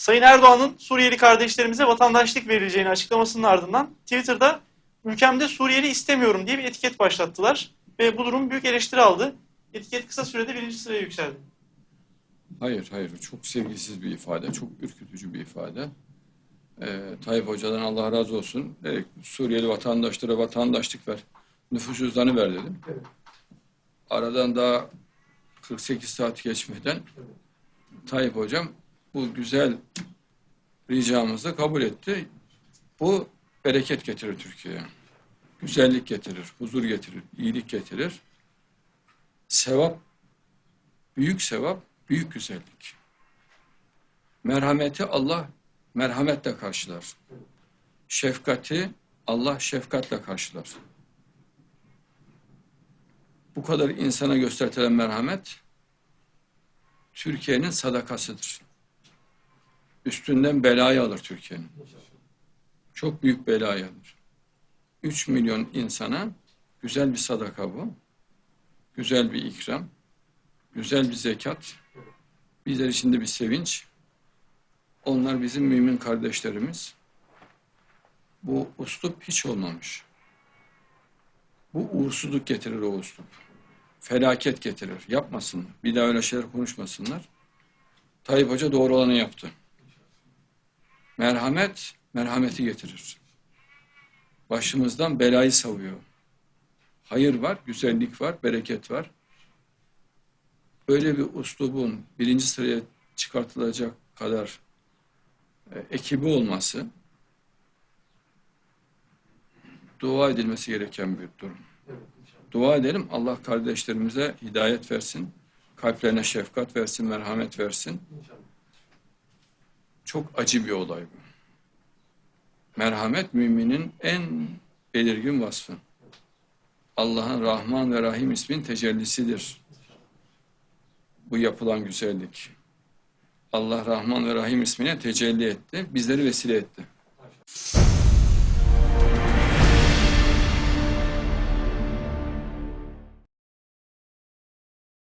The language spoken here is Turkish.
Sayın Erdoğan'ın Suriyeli kardeşlerimize vatandaşlık verileceğini açıklamasının ardından Twitter'da ülkemde Suriyeli istemiyorum diye bir etiket başlattılar. Ve bu durum büyük eleştiri aldı. Etiket kısa sürede birinci sıraya yükseldi. Hayır, hayır. Çok sevgisiz bir ifade, çok ürkütücü bir ifade. Ee, Tayyip Hoca'dan Allah razı olsun. Ee, Suriyeli vatandaşlara vatandaşlık ver, nüfus cüzdanı ver dedim. Aradan daha 48 saat geçmeden Tayyip Hocam bu güzel ricamızı kabul etti. Bu bereket getirir Türkiye'ye. Güzellik getirir, huzur getirir, iyilik getirir. Sevap, büyük sevap, büyük güzellik. Merhameti Allah merhametle karşılar. Şefkati Allah şefkatle karşılar. Bu kadar insana gösterilen merhamet Türkiye'nin sadakasıdır. Üstünden belayı alır Türkiye'nin. Çok büyük belayı alır. 3 milyon insana güzel bir sadaka bu. Güzel bir ikram. Güzel bir zekat. Bizler için de bir sevinç. Onlar bizim mümin kardeşlerimiz. Bu uslup hiç olmamış. Bu uğursuzluk getirir o uslup. Felaket getirir. Yapmasınlar. Bir daha öyle şeyler konuşmasınlar. Tayyip Hoca doğru olanı yaptı. Merhamet, merhameti getirir. Başımızdan belayı savuyor. Hayır var, güzellik var, bereket var. Böyle bir uslubun birinci sıraya çıkartılacak kadar e, ekibi olması dua edilmesi gereken bir durum. Dua edelim Allah kardeşlerimize hidayet versin, kalplerine şefkat versin, merhamet versin. Çok acı bir olay bu. Merhamet müminin en belirgin vasfı. Allah'ın Rahman ve Rahim ismin tecellisidir. Bu yapılan güzellik. Allah Rahman ve Rahim ismine tecelli etti, bizleri vesile etti.